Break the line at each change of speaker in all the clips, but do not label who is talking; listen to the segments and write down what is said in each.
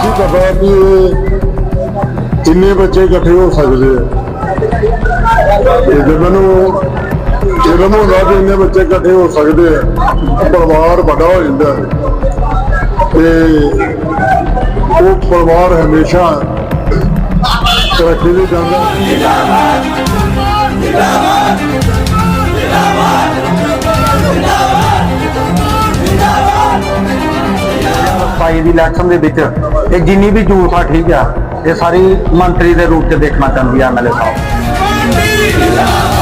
ਸੀ ਪਤਾ ਵੀ ਇਹ ਇੰਨੇ ਬੱਚੇ ਇਕੱਠੇ ਹੋ ਸਕਦੇ ਆ ਤੇ ਜੇ ਮੈਨੂੰ ਇਲਮ ਹੁੰਦਾ ਕਿ ਇੰਨੇ ਬੱਚੇ ਇਕੱਠੇ ਹੋ ਸਕਦੇ ਆ, ਪਰਿਵਾਰ ਵੱਡਾ ਹੋ ਜਾਂਦਾ ਤੇ ਉਹ ਪਰਿਵਾਰ ਹਮੇਸ਼ਾ ਤਰੱਕੀ ਦੇ ਜਾਂਦਾ ਹੈ।
ਪਾਈ ਦੀ ਇਲੈਕਸ਼ਨ ਦੇ ਵਿੱਚ ਇਹ ਜਿੰਨੀ ਵੀ ਜੂਥ ਆ, ਠੀਕ ਆ, ਇਹ ਸਾਰੀ ਮੰਤਰੀ ਦੇ ਰੂਪ 'ਚ ਦੇਖਣਾ ਚਾਹੁੰਦੀ ਆ ਐਮਐਲਏ ਸਾਹਿਬ।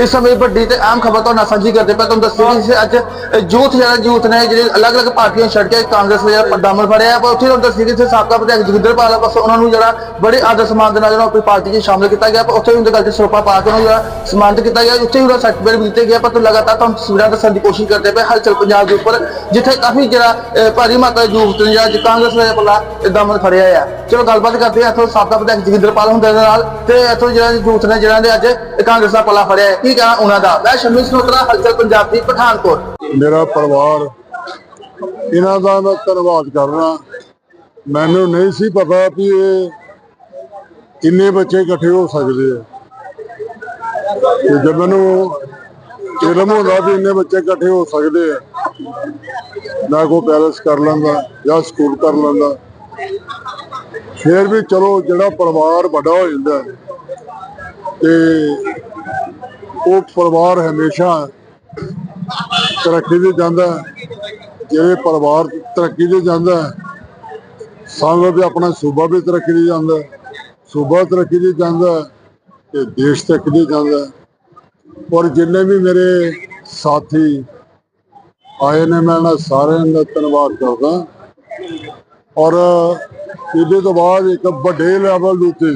ਇਸ ਸਮੇਂ ਵੱਡੀ ਤੇ ਆਮ ਖਬਰ ਤੋਂ ਨਾਲ ਸਾਂਝੀ ਕਰਦੇ ਪਏ ਤੁਹਾਨੂੰ ਦੱਸੀ ਕਿ ਅੱਜ ਯੂਥ ਜਿਹੜਾ ਯੂਥ ਨੇ ਜਿਹੜੇ ਅਲੱਗ-ਅਲੱਗ ਪਾਰਟੀਆਂ ਛੱਡ ਕੇ ਕਾਂਗਰਸ ਦੇ ਜਿਹੜਾ ਦਾਮਨ ਫੜਿਆ ਪਰ ਉੱਥੇ ਤੁਹਾਨੂੰ ਦੱਸੀ ਕਿ ਇੱਥੇ ਸਾਬਕਾ ਵਿਧਾਇਕ ਜਗਿੰਦਰ ਪਾਲ ਬਸ ਉਹਨਾਂ ਨੂੰ ਜਿਹੜਾ ਬੜੇ ਆਦਰ ਸਨਮਾਨ ਦੇ ਨਾਲ ਜਿਹੜਾ ਆਪਣੀ ਪਾਰਟੀ 'ਚ ਸ਼ਾਮਲ ਕੀਤਾ ਗਿਆ, ਪਰ ਉੱਥੇ ਵੀ ਉਹਦੇ ਗੱਲ ਤੇ ਸਰੋਪਾ ਪਾ ਕੇ ਉਹਨੂੰ ਜਿਹੜਾ ਸਨਮਾਨਿਤ ਕੀਤਾ ਗਿਆ, ਉੱਥੇ ਵੀ ਸਰਟੀਫਿਕੇਟ ਦਿੱਤੇ ਗਿਆ ਪਰ ਲਗਾਤਾਰ ਤੁਹਾਨੂੰ ਤਸਵੀਰਾਂ ਦੱਸਣ ਦੀ ਕੋਸ਼ਿਸ਼ ਕਰਦੇ ਪਏ, ਹਲਚਲ ਪੰਜਾਬ ਦੇ ਉੱਪਰ, ਜਿੱਥੇ ਕਾਫੀ ਜਿਹੜਾ ਭਾਰੀ ਮਾਤਰਾ ਦੇ ਯੂਥ ਨੇ ਜਿਹੜਾ ਅੱਜ ਕਾਂਗਰਸ ਦੇ ਪੱਲਾ ਦਾਮਨ ਫੜਿਆ ਆ। ਚਲੋ ਗੱਲਬਾਤ ਕਰਦੇ ਆ, ਇੱਥੋਂ ਸਾਬਕਾ ਵਿਧਾਇਕ ਜਗਿੰਦਰ ਪਾਲ ਹੁੰਦੇ ਨਾਲ, ਤੇ ਇੱਥੋਂ ਜਿਹੜਾ ਯੂਥ ਨੇ ਜਿਹੜਾ ਨੇ ਅੱਜ ਕਾਂਗਰਸ ਦਾ ਪੱਲਾ ਫੜਿਆ ਕੀ ਕਹਿਣਾ ਉਹਨਾਂ ਦਾ? ਮੈਂ ਸ਼ਮੀ ਸਨੋਤਰਾ, ਹਲਚਲ ਪੰਜਾਬ ਦੀ ਪਠਾਨਕੋਟ।
ਮੇਰਾ ਪਰਿਵਾਰ, ਇਹਨਾਂ ਦਾ ਮੈਂ ਧੰਨਵਾਦ ਕਰਨਾ ਮੈਨੂੰ ਨਹੀਂ ਸੀ ਪਤਾ ਵੀ ਇਹ ਇੰਨੇ ਬੱਚੇ ਇਕੱਠੇ ਹੋ ਸਕਦੇ ਆ। ਤੇ ਜਦ ਮੈਨੂੰ ਇਲਮ ਹੁੰਦਾ ਵੀ ਇੰਨੇ ਬੱਚੇ ਇਕੱਠੇ ਹੋ ਸਕਦੇ ਆ, ਮੈਂ ਕੋ ਪੈਲਸ ਕਰ ਲੈਂਦਾ ਜਾਂ ਸਕੂਲ ਕਰ ਲੈਂਦਾ। ਫੇਰ ਵੀ ਚਲੋ ਜਿਹੜਾ ਪਰਿਵਾਰ ਵੱਡਾ ਹੋ ਜਾਂਦਾ ਤੇ ਉਹ ਪਰਿਵਾਰ ਹਮੇਸ਼ਾ ਤਰੱਕੀ ਤੇ ਜਾਂਦਾ ਜਿਹੜੇ ਪਰਿਵਾਰ ਤਰੱਕੀ ਤੇ ਜਾਂਦਾ ਸਾਨੂੰ ਵੀ ਆਪਣਾ ਸੂਬਾ ਵੀ ਤਰੱਕੀ ਤੇ ਜਾਂਦਾ ਸੂਬਾ ਤਰੱਕੀ ਤੇ ਜਾਂਦਾ ਤੇ ਦੇਸ਼ ਤਰੱਕੀ ਤੇ ਜਾਂਦਾ ਔਰ ਜਿੰਨੇ ਵੀ ਮੇਰੇ ਸਾਥੀ ਆਏ ਨੇ, ਮੈਂ ਇਹਨਾਂ ਸਾਰਿਆਂ ਦਾ ਧੰਨਵਾਦ ਕਰਦਾ। ਔਰ ਇਹਦੇ ਤੋਂ ਬਾਅਦ ਇੱਕ ਵੱਡੇ ਲੈਵਲ ਦੇ ਉੱਤੇ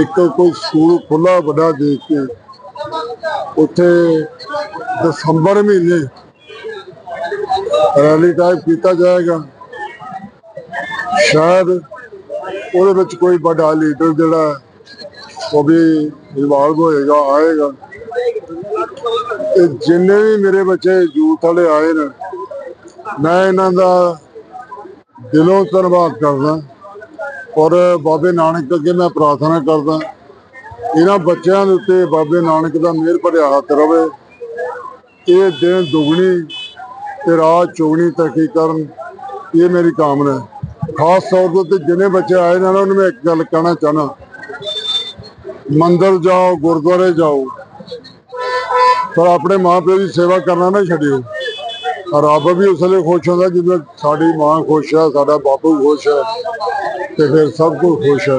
ਇੱਕ ਕੋਈ ਸਕੂਲ ਖੁੱਲਾ ਵੱਡਾ ਦੇਖ ਕੇ ਉੱਥੇ ਦਸੰਬਰ ਮਹੀਨੇ ਰੈਲੀ ਟਾਈਪ ਕੀਤਾ ਜਾਏਗਾ। ਸ਼ਾਇਦ ਉਹਦੇ ਵਿੱਚ ਕੋਈ ਵੱਡਾ ਲੀਡਰ ਜਿਹੜਾ ਉਹ ਵੀ ਇਨਵੋਲਵ ਹੋਏਗਾ, ਆਏਗਾ। ਇਹ ਜਿੰਨੇ ਵੀ ਮੇਰੇ ਬੱਚੇ ਯੂਥ ਵਾਲੇ ਆਏ ਨੇ, ਮੈਂ ਇਹਨਾਂ ਦਾ ਦਿਲੋਂ ਧੰਨਵਾਦ ਕਰਦਾ। ਔਰ ਬਾਬੇ ਨਾਨਕ ਅੱਗੇ ਮੈਂ ਪ੍ਰਾਰਥਨਾ ਕਰਦਾ ਇਹਨਾਂ ਬੱਚਿਆਂ ਦੇ ਉੱਤੇ ਬਾਬੇ ਨਾਨਕ ਦਾ ਮਿਹਰ ਭਰਿਆ ਹੱਥ ਰਵੇ। ਇਹ ਦਿਨ ਦੁਗਣੀ ਤੇ ਰਾਤ ਚੌਗਣੀ ਤਰੱਕੀ ਕਰਨ, ਇਹ ਮੇਰੀ ਕਾਮਨਾ ਹੈ। ਖਾਸ ਤੌਰ ਤੇ ਉੱਤੇ ਬੱਚੇ ਆਏ ਨੇ ਉਹਨਾਂ ਨੂੰ ਇੱਕ ਗੱਲ ਕਹਿਣਾ ਚਾਹਨਾ ਮੰਦਰ ਜਾਓ, ਗੁਰਦੁਆਰੇ ਜਾਓ, ਪਰ ਆਪਣੇ ਮਾਪਿਆਂ ਦੀ ਸੇਵਾ ਕਰਨਾ ਨਾ ਛੱਡਿਓ। ਰੱਬ ਵੀ ਉਸ ਲਈ ਖੁਸ਼ ਹੁੰਦਾ ਜਦੋਂ ਸਾਡੀ ਮਾਂ ਖੁਸ਼ ਹੈ, ਸਾਡਾ ਬਾਪੂ ਖੁਸ਼ ਹੈ ਤੇ ਫਿਰ ਸਭ ਕੁਝ ਖੁਸ਼ ਹੈ।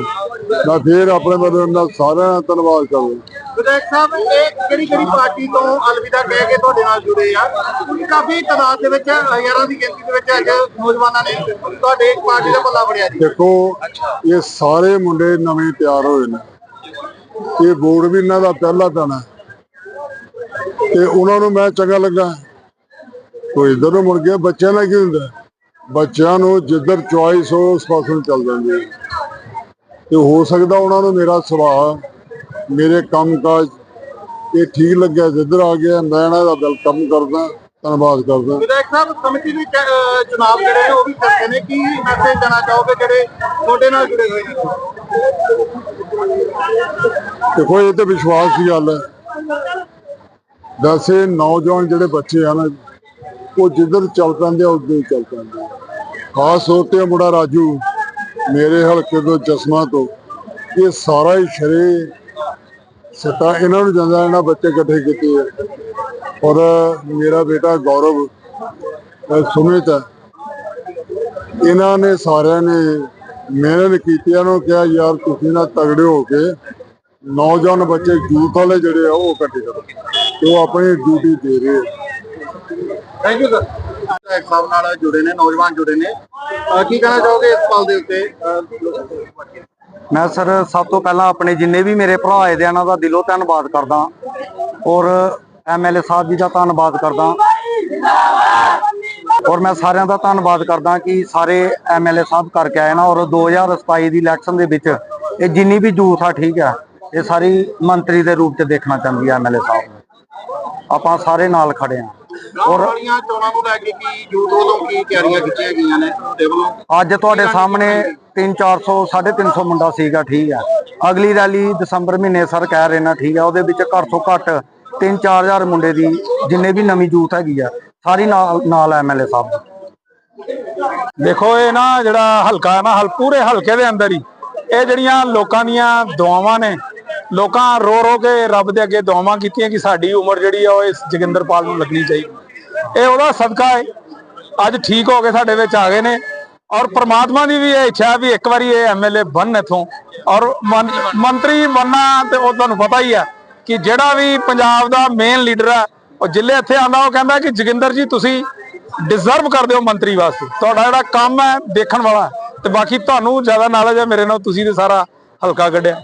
ਮੈਂ ਫਿਰ ਆਪਣੇ ਵੱਲੋਂ ਦਾ ਸਾਰਿਆਂ ਦਾ ਧੰਨਵਾਦ ਕਰਦਾ।
ਵਿਧਾਇਕ ਸਾਹਿਬ ਇਹ ਕਿਹੜੀ ਕਿਹੜੀ ਪਾਰਟੀ ਤੋਂ ਅਲਵਿਦਾ ਕਹਿ ਕੇ ਤੁਹਾਡੇ ਨਾਲ ਜੁੜੇ ਆ? ਕਾਫੀ ਤਾਦਾਦ ਦੇ ਵਿੱਚ ਹਜ਼ਾਰਾਂ ਦੀ ਗਿਣਤੀ ਦੇ ਵਿੱਚ ਅੱਜ ਨੌਜਵਾਨਾਂ ਨੇ ਤੁਹਾਡੇ ਪਾਰਟੀ ਦਾ ਪੱਲਾ ਫੜਿਆ ਜੀ।
ਦੇਖੋ ਇਹ ਸਾਰੇ ਮੁੰਡੇ ਨਵੇਂ ਤਿਆਰ ਹੋਏ ਨੇ। ਇਹ ਬੋਰਡ ਵੀ ਇਹਨਾਂ ਦਾ ਪਹਿਲਾ ਪੈਣਾ ਤੇ ਉਹਨਾਂ ਨੂੰ ਮੈਂ ਚੰਗਾ ਲੱਗਾ ਕੋਈ ਇਧਰ ਨੂੰ ਮੁੜ ਗਿਆ ਬੱਚਿਆਂ ਦਾ ਕੀ ਹੁੰਦਾ? ਬੱਚਿਆਂ ਨੂੰ ਜਿੱਧਰ ਚੁਆਇਸ ਹੋ ਉਸ ਪਾਸੇ ਨੂੰ ਚੱਲ ਜਾਂਦੇ। ਤੇ ਹੋ ਸਕਦਾ ਉਹਨਾਂ ਨੂੰ ਮੇਰਾ ਸੁਭਾਅ ਮੇਰੇ ਕੰਮਕਾਜ ਇਹ ਠੀਕ ਲੱਗਿਆ ਜਿੱਧਰ ਆ ਗਿਆ ਮੈਂ ਇਹਨਾਂ ਦਾ ਵੈਲਕਮ ਕਰਦਾ ਧੰਨਵਾਦ ਕਰਦਾ।
ਵਿਧਾਇਕ ਸਾਹਿਬ ਕਮੇਟੀ ਦੇ ਚੁਣਾਵ ਜਿਹੜੇ ਨੇ ਉਹ ਵੀ ਕਰਦੇ ਨੇ ਕੀ ਮੈਸੇਜ ਦੇਣਾ ਚਾਹੋਗੇ ਜਿਹੜੇ ਤੁਹਾਡੇ ਨਾਲ ਜੁੜੇ ਹੋਏ ਨੇ?
ਦੇਖੋ ਇਹ ਤੇ ਵਿਸ਼ਵਾਸ ਦੀ ਗੱਲ ਹੈ। ਵੈਸੇ ਨੌਜਵਾਨ ਜਿਹੜੇ ਬੱਚੇ ਹਨ ਉਹ ਜਿੱਧਰ ਚੱਲ ਪੈਂਦੇ ਆ ਉੱਧਰ ਹੀ ਚੱਲ ਪੈਂਦੇ ਆ। ਖਾਸ ਤੌਰ ਤੇ ਮੁੰਡਾ ਰਾਜੂ। ਮੇਰੇ ਹਲਕੇ ਤੋਂ ਜਸਮਾ ਤੋਂ, ਇਹ ਸਾਰਾ ਹੀ ਸ਼ਰੇ ਸਤਾ ਇਹਨਾਂ ਨੂੰ ਜਾਂਦਾ, ਇਹਨਾਂ ਬੱਚੇ ਇਕੱਠੇ ਕੀਤੇ ਆ। ਔਰ ਮੇਰਾ ਬੇਟਾ ਗੌਰਵ ਸੁਮਿਤ, ਇਹਨਾਂ ਨੇ ਸਾਰਿਆਂ ਨੇ ਮਿਹਨਤ ਕੀਤੀ, ਇਹਨੂੰ ਕਿਹਾ, ਯਾਰ ਤੁਸੀਂ ਨਾ ਤਗੜੇ ਹੋ ਕੇ ਨੌਜਵਾਨ ਬੱਚੇ ਯੂਥ ਵਾਲੇ ਜਿਹੜੇ ਆ, ਉਹ ਇਕੱਠੇ ਕਰੋ। ਉਹ ਆਪਣੀ ਡਿਊਟੀ ਦੇ ਰਹੇ ਆ।
ਥੈਂਕ ਯੂ ਸਰ ਵਿਧਾਇਕ ਸਾਹਿਬ ਨਾਲ ਜੁੜੇ ਨੇ, ਨੌਜਵਾਨ ਜੁੜੇ ਨੇ। ਕੀ ਕਹਿਣਾ ਚਾਹੋਗੇ ਇਸ ਪਲ ਦੇ ਉੱਤੇ?
ਮੈਂ ਸਰ, ਸਭ ਤੋਂ ਪਹਿਲਾਂ ਆਪਣੇ ਜਿੰਨੇ ਵੀ ਮੇਰੇ ਭਰਾ ਆਏ ਦੇ ਇਹਨਾਂ ਦਾ ਦਿਲੋਂ ਧੰਨਵਾਦ ਕਰਦਾ। ਔਰ ਐਮਐਲਏ ਸਾਹਿਬ ਜੀ ਦਾ ਧੰਨਵਾਦ ਕਰਦਾ। ਔਰ ਮੈਂ ਸਾਰਿਆਂ ਦਾ ਧੰਨਵਾਦ ਕਰਦਾ ਕਿ ਸਾਰੇ ਐਮਐਲਏ ਸਾਹਿਬ ਕਰਕੇ ਆਏ ਨਾ, ਔਰ 2027 ਦੀ ਇਲੈਕਸ਼ਨ ਦੇ ਵਿੱਚ ਇਹ ਜਿੰਨੀ ਵੀ ਜੂਥ ਆ, ਠੀਕ ਆ, ਇਹ ਸਾਰੀ ਮੰਤਰੀ ਦੇ ਰੂਪ 'ਚ ਦੇਖਣਾ ਚਾਹੁੰਦੀ ਆ ਐਮਐਲਏ ਸਾਹਿਬ। ਆਪਾਂ ਸਾਰੇ ਨਾਲ ਖੜੇ ਆ।
ਔਰ ਵਾਲੀਆਂ ਚੋਣਾਂ ਨੂੰ ਲੈ ਕੇ ਕੀ ਯੂਥ ਵੱਲੋਂ ਕੀ ਤਿਆਰੀਆਂ ਕੀਤੀਆਂ ਗਈਆਂ ਨੇ ਤੁਹਾਡੇ ਵੱਲੋਂ
ਅੱਜ ਤੁਹਾਡੇ ਸਾਹਮਣੇ 3-400 350 ਮੁੰਡਾ ਸੀਗਾ ਠੀਕ ਆ ਅਗਲੀ ਰੈਲੀ ਦਸੰਬਰ ਮਹੀਨੇ ਸਰ ਕਹਿ ਰਹੇ ਨਾ ਠੀਕ ਆ ਉਹਦੇ ਵਿੱਚ ਘੱਟ ਤੋਂ ਘੱਟ 3-4000 ਮੁੰਡੇ ਦੀ ਜਿੰਨੇ ਵੀ ਨਵੀਂ ਜੂਥ ਹੈਗੀ ਆ ਸਾਰੀ ਨਾਲ ਨਾਲ ਐਮਐਲਏ ਸਾਹਿਬ।
ਦੇਖੋ ਇਹ ਨਾ ਜਿਹੜਾ ਹਲਕਾ ਹੈ ਨਾ ਹਲ ਪੂਰੇ ਹਲਕੇ ਦੇ ਅੰਦਰ ਹੀ ਇਹ ਜਿਹੜੀਆਂ ਲੋਕਾਂ ਦੀਆਂ ਦੁਆਵਾਂ ਨੇ ਲੋਕਾਂ ਰੋ ਰੋ ਕੇ ਰੱਬ ਦੇ ਅੱਗੇ ਦੁਆਵਾਂ ਕੀਤੀਆਂ ਕਿ ਸਾਡੀ ਉਮਰ ਜਿਹੜੀ ਆ ਉਹ ਇਸ ਜੋਗਿੰਦਰਪਾਲ ਨੂੰ ਲੱਗਣੀ ਚਾਹੀਦੀ। ਇਹ ਉਹਦਾ ਸਦਕਾ ਹੈ। ਅੱਜ ਠੀਕ ਹੋ ਕੇ ਸਾਡੇ ਵਿੱਚ ਆ ਗਏ ਨੇ ਔਰ ਪ੍ਰਮਾਤਮਾ ਦੀ ਵੀ ਇਹ ਇੱਛਾ ਹੈ ਵੀ ਇੱਕ ਵਾਰੀ ਇਹ ਐਮਐਲਏ ਬਣ ਇਥੋਂ। ਔਰ ਮੰਤਰੀ ਬਣਨਾ ਤੇ ਉਹ ਤੁਹਾਨੂੰ ਪਤਾ ਹੀ ਆ ਕਿ ਜਿਹੜਾ ਵੀ ਪੰਜਾਬ ਦਾ ਮੇਨ ਲੀਡਰ ਹੈ ਉਹ ਜਿੱਲੇ ਇੱਥੇ ਆਂਦਾ ਉਹ ਕਹਿੰਦਾ ਕਿ ਜੋਗਿੰਦਰ ਜੀ, ਤੁਸੀਂ ਡਿਜ਼ਰਵ ਕਰਦੇ ਹੋ ਮੰਤਰੀ ਵਾਸਤੇ। ਤੁਹਾਡਾ ਜਿਹੜਾ ਕੰਮ ਹੈ ਦੇਖਣ ਵਾਲਾ। ਹੈ। ਤੇ ਬਾਕੀ ਤੁਹਾਨੂੰ ਜ਼ਿਆਦਾ ਨੌਲੇਜ ਹੈ ਮੇਰੇ ਨਾਲ, ਤੁਸੀਂ ਤੇ ਸਾਰਾ ਹਲਕਾ ਕੱਢਿਆ।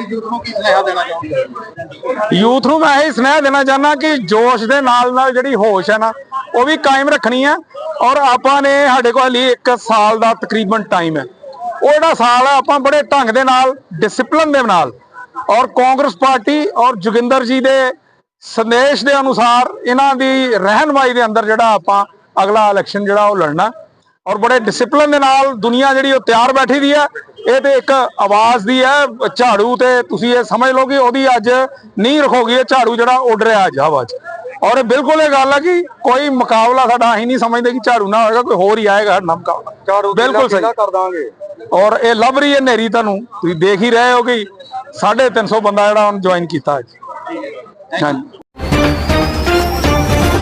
ਯੂਥ ਨੂੰ ਕੀ ਸੁਨੇਹਾ ਦੇਣਾ ਚਾਹੁੰਦੇ
ਯੂਥ ਨੂੰ ਮੈਂ ਇਹ ਸੁਨੇਹਾ ਦੇਣਾ ਚਾਹੁੰਦਾ ਕਿ ਜੋਸ਼ ਦੇ ਨਾਲ ਨਾਲ ਜਿਹੜੀ ਹੋਸ਼ ਹੈ ਨਾ, ਉਹ ਵੀ ਕਾਇਮ ਰੱਖਣੀ ਹੈ ਔਰ ਆਪਾਂ ਨੇ ਸਾਡੇ ਕੋਲ ਲਈ 1 ਸਾਲ ਦਾ ਤਕਰੀਬਨ ਟਾਈਮ ਹੈ। ਉਹ ਜਿਹੜਾ ਸਾਲ ਹੈ, ਆਪਾਂ ਬੜੇ ਢੰਗ ਦੇ ਨਾਲ ਡਿਸਪਲਿਨ ਦੇ ਨਾਲ ਔਰ ਕਾਂਗਰਸ ਪਾਰਟੀ ਔਰ ਜੋਗਿੰਦਰ ਜੀ ਦੇ ਸੰਦੇਸ਼ ਦੇ ਅਨੁਸਾਰ ਇਹਨਾਂ ਦੀ ਰਹਿਨਮਾਈ ਦੇ ਅੰਦਰ ਜਿਹੜਾ ਆਪਾਂ ਅਗਲਾ ਇਲੈਕਸ਼ਨ ਜਿਹੜਾ ਉਹ ਲੜਨਾ ਔਰ ਬੜੇ ਡਿਸਪਲਿਨ ਦੇ ਨਾਲ ਦੁਨੀਆ ਜਿਹੜੀ ਉਹ ਤਿਆਰ ਬੈਠੀ ਦੀ ਹੈ। ਇਹ ਤੇ ਇੱਕ ਆਵਾਜ਼ ਦੀ ਹੈ ਝਾੜੂ ਤੇ ਤੁਸੀਂ ਇਹ ਸਮਝ ਲਓ ਕਿ ਉਹਦੀ ਅੱਜ ਨਹੀਂ ਰਖੋਗੀ ਇਹ ਝਾੜੂ ਜਿਹੜਾ ਉੱਡ ਰਿਹਾ ਅੱਜ ਹਵਾ 'ਚ। ਔਰ ਇਹ ਬਿਲਕੁਲ ਇਹ ਗੱਲ ਹੈ ਕਿ ਕੋਈ ਮੁਕਾਬਲਾ ਸਾਡਾ ਅਸੀਂ ਨਹੀਂ ਸਮਝਦੇ ਕਿ ਝਾੜੂ ਨਾ ਹੋਏਗਾ ਕੋਈ ਹੋਰ ਹੀ ਆਏਗਾ ਸਾਡਾ ਮੁਕਾਬਲਾ। ਝਾੜੂ ਬਿਲਕੁਲ ਸਹੀ।
ਕਰ ਦਾਂਗੇ।
ਔਰ ਇਹ ਲੱਭ ਰਹੀ ਹੈ ਨੇਰੀ ਤੁਹਾਨੂੰ। ਤੁਸੀਂ ਦੇਖ ਹੀ ਰਹੇ ਹੋ ਕਿ 350 ਬੰਦਾ ਜਿਹੜਾ ਉਹਨ ਜੁਆਇਨ ਕੀਤਾ ਅੱਜ। ਹਾਂਜੀ।